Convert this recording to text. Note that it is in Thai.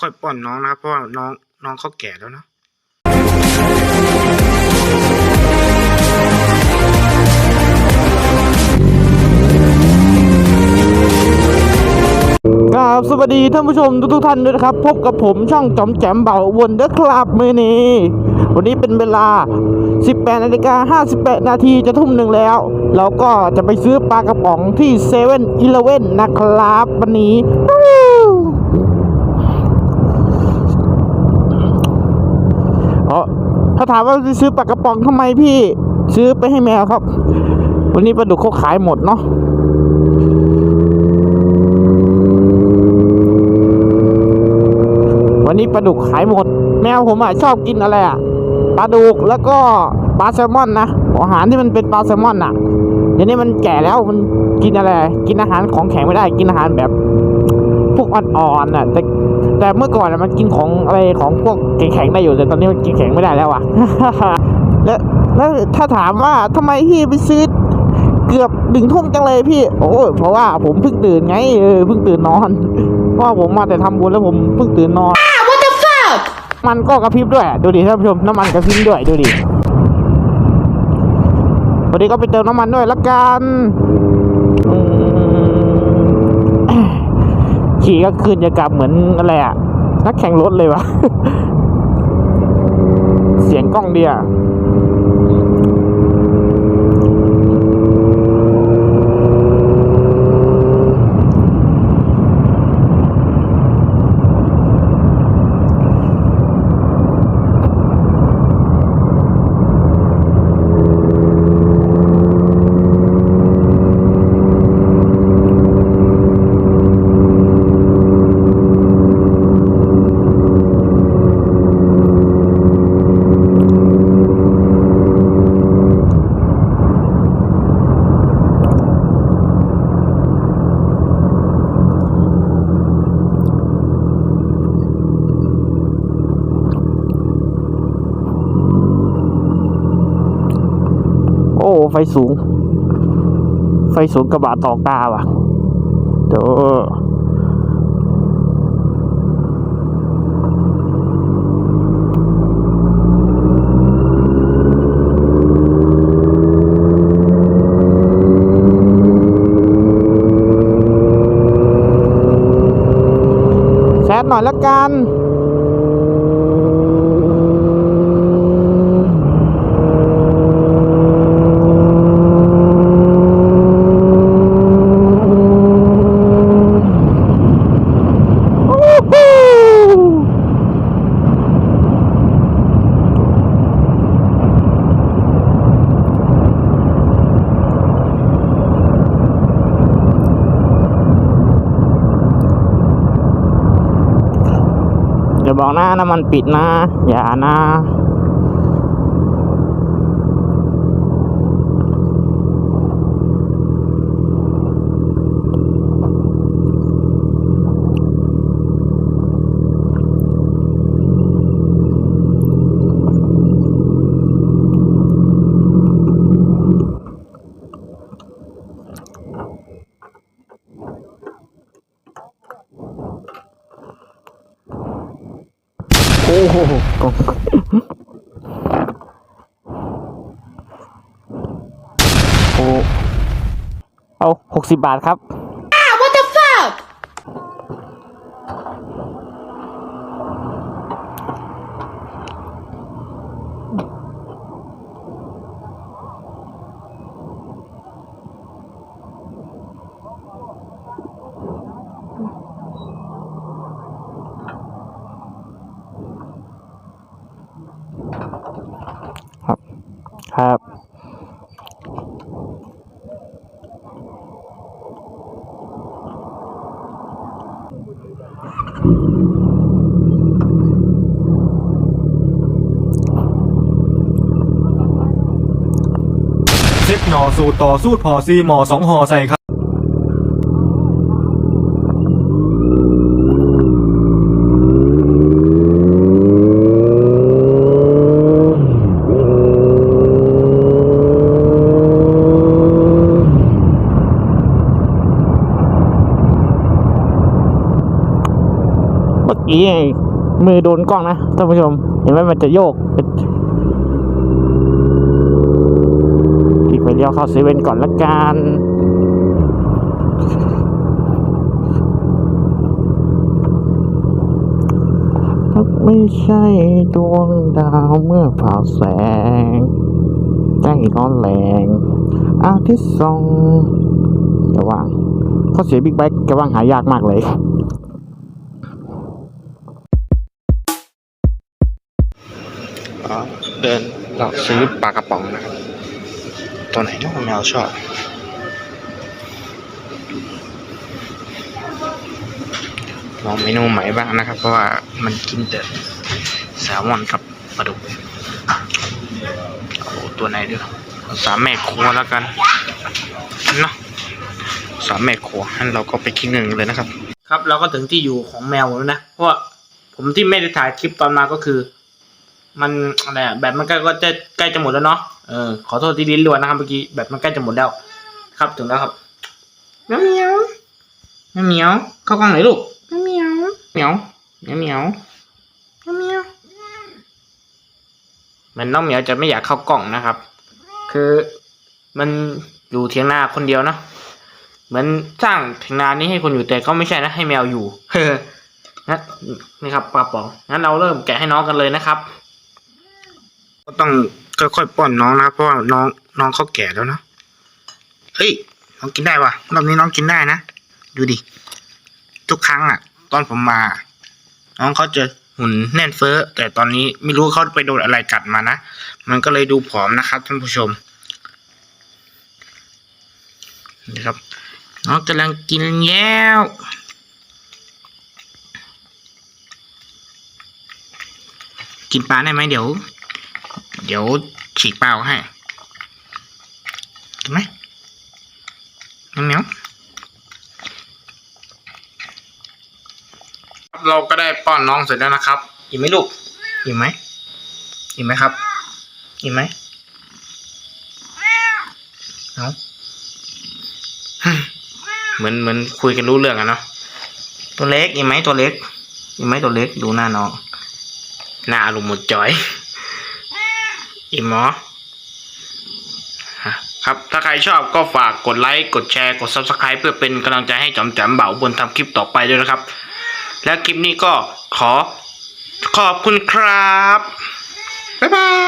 ค่อยๆป้อนน้องนะครับเพราะว่าน้องน้องเขาแก่แล้วนะครับสวัสดีท่านผู้ชมทุกๆท่านด้วยนะครับ พบกับผมช่องจอมแจมเบาวนเดอร์คลับมือนี้ วันนี้เป็นเวลา 18นาฬิกา58 นาทีจะทุ่มหนึ่งแล้ว เราก็จะไปซื้อปลากระป๋องที่เซเว่นอีเลเว่นนะครับ วันนี้อ๋อ ถ้าถามว่าซื้อปลากระป๋องทำไมพี่ ซื้อไปให้แมวครับ วันนี้ปลาดุกเขาขายหมดเนาะวันนี้ปลาดุกขายหมด แมวผมอะชอบกินอะไรอะปลาดุกแล้วก็ปลาแซลมอนนะอาหารที่มันเป็นปลาแซลมอนอะเดี๋ยวนี้มันแก่แล้วมันกินอะไร กินอาหารของแข็งไม่ได้ กินอาหารแบบ พวกอ่อนๆอะแต่ แต่เมื่อก่อนอะมันกินของอะไรของพวกแข็งๆได้อยู่แต่ตอนนี้มันกินแข็งไม่ได้แล้วอะแล้วแล้วถ้าถามว่าทำไมพี่ไปซื้อเกือบดึงทุ่มจังเลยพี่ โอ้ยเพราะว่าผมเพิ่งตื่นไงเออเพิ่งตื่นนอนเพราะว่าผมมาแต่ทำบุญแล้วผมเพิ่งตื่นนอน What the fuck? มันก็กระพริบด้วยดูดิท่านผู้ชมน้ำมันกระพริบด้วยดูดิวันนี้ก็ไปเติมน้ำมันด้วยละกันอืม ขี่ก็คืนจะกลับเหมือนอะไรอะนักแข่งรถเลยวะ เสียงกล้องเดียวอ้ ไฟสูง ไฟสูงกระบะตอกตาว่ะเดี๋ยวแชทหน่อยละกัน บอกนะน้ำมันปิดนะ อย่านะ โอ้โหโอ้เอาหกสิบบาทครับ ครับ เช็คหนอสูตรต่อสูตรพอซีหมอสองหอใส่ครับ กี้มือโดนกล้องนะท่านผู้ชม เห็นไหมมันจะโยกอีกไปเลี้ยวเข้าเซเว่นก่อนละกันไม่ใช่ดวงดาวเมื่อผ่าแสงแจ้งร้อนแรงอาทิตย์ส่องจะว่างเขาเสียบิ๊กไบค์จะว่างหายากมากเลย ก็เดินเราซื้อปลากระป๋องนะครับตัวไหนเนาะแมวชอบลองเมนูใหม่บ้างนะครับ เพราะว่ามันกินแต่แซลมอนกับปลาดุกโอ้ตัวไหนดีสามแม่ครัวแล้วกันเนาะสามแม่ครัวงั้นเราก็ไปคิดเงินกันเลยนะครับ ครับเราก็ถึงที่อยู่ของแมวแล้วนะเพราะว่าผมที่ไม่ได้ถ่ายคลิปตอนมาก็คือ มันอะไรอะแบตมันใกล้ก็จะใกล้จะหมดแล้วเนาะเออขอโทษที่ลิ้นรัวนะครับเมื่อกี้แบตมันใกล้จะหมดแล้ว ครับถึงแล้วครับเหมียวเหมียวเหมียวเข้ากล้องไหนอยลูกเหมียวเหมียวเหมียวเหมียวเหมียวเหมันน้องเหมียวจะไม่อยากเข้ากล้องนะครับ คือมันอยู่เทียงนาคนเดียวเนาะเหมือนสร้างเถียงนานี้ให้คนอยู่แต่ก็ไม่ใช่นะให้แมวอยู่เฮ้นะนี่ครับปลาป๋องงั้นเราเริ่มแกะให้น้องกันเลยนะครับ ก็ต้องค่อยๆป้อนน้องนะเพราะว่าน้องน้องเขาแก่แล้วเนาะเฮ้ยน้องกินได้วะรอบนี้น้องกินได้นะดูดิทุกครั้งอะ ตอนผมมา น้องเขาจะหุ่นแน่นเฟ้อแต่ตอนนี้ไม่รู้เขาไปโดนอะไรกัดมานะมันก็เลยดูผอมนะครับท่านผู้ชมนี่ครับ น้องกำลังกินแล้วกินปลาได้ไหมเดี๋ยว เดี๋ยวฉีกเปล่าให้กินไหมน้ำเหมียวเราก็ได้ป้อนน้องเสร็จแล้วนะครับอิ่มไหมลูกอิ่มไหมอิ่มไหมครับอิ่มไหมเอาเหมือนเหมือนคุยกันรู้เรื่องอะเนาะตัวเล็กอิ่มไหมตัวเล็กอิ่มไหมตัวเล็กดูหน้าน้องหน้าอารมณ์หมดจอย อิ่มหมอครับ ถ้าใครชอบก็ฝากกดไลค์ กดแชร์ กด subscribe เพื่อเป็นกำลังใจให้จอมแจมเบาบนทำคลิปต่อไปด้วยนะครับ และคลิปนี้ก็ขอขอบคุณครับ บ๊ายบาย